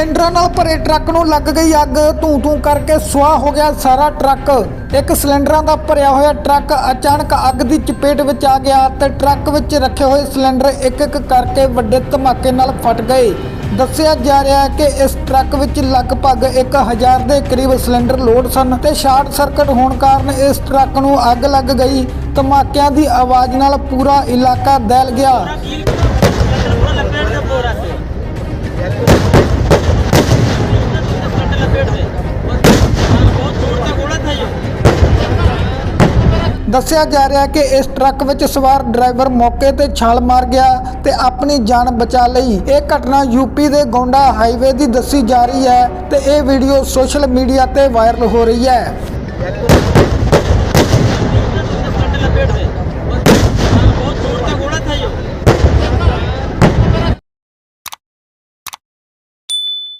ਸਿਲੰਡਰਾਂ ਨਾਲ ਭਰੇ ਟਰੱਕ ਨੂੰ ਲੱਗ ਗਈ ਅੱਗ। ਧੂੰ ਧੂੰ ਕਰਕੇ ਸੁਆਹ ਹੋ ਗਿਆ ਸਾਰਾ ਟਰੱਕ। ਇੱਕ ਸਿਲੰਡਰਾਂ ਦਾ ਭਰਿਆ ਹੋਇਆ ਟਰੱਕ ਅਚਾਨਕ ਅੱਗ ਦੀ ਚਪੇਟ ਵਿੱਚ ਆ ਗਿਆ ਤੇ ਟਰੱਕ ਵਿੱਚ ਰੱਖੇ ਹੋਏ ਸਿਲੰਡਰ ਇੱਕ ਇੱਕ ਕਰਕੇ ਵੱਡੇ ਧਮਾਕੇ ਨਾਲ ਫਟ ਗਏ। ਦੱਸਿਆ ਜਾ ਰਿਹਾ ਹੈ ਕਿ ਇਸ ਟਰੱਕ ਵਿੱਚ ਲਗਭਗ 1000 ਦੇ ਕਰੀਬ ਸਿਲੰਡਰ ਲੋਡ ਸਨ ਤੇ ਸ਼ਾਰਟ ਸਰਕਟ ਹੋਣ ਕਾਰਨ ਇਸ ਟਰੱਕ ਨੂੰ ਅੱਗ ਲੱਗ ਗਈ। ਧਮਾਕਿਆਂ ਦੀ ਆਵਾਜ਼ ਨਾਲ ਪੂਰਾ ਇਲਾਕਾ ਦਹਿਲ ਗਿਆ। ਦੱਸਿਆ ਜਾ ਰਿਹਾ ਕਿ ਇਸ ਟਰੱਕ ਵਿੱਚ ਸਵਾਰ ਡਰਾਈਵਰ ਮੌਕੇ ਤੇ ਛਾਲ ਮਾਰ ਗਿਆ ਤੇ ਆਪਣੀ ਜਾਨ ਬਚਾ ਲਈ। ਇਹ ਘਟਨਾ ਯੂਪੀ ਦੇ ਗੋਂਡਾ ਹਾਈਵੇ ਦੀ ਦੱਸੀ ਜਾ ਰਹੀ ਹੈ ਤੇ ਇਹ ਵੀਡੀਓ ਸੋਸ਼ਲ ਮੀਡੀਆ ਤੇ ਵਾਇਰਲ ਹੋ ਰਹੀ ਹੈ।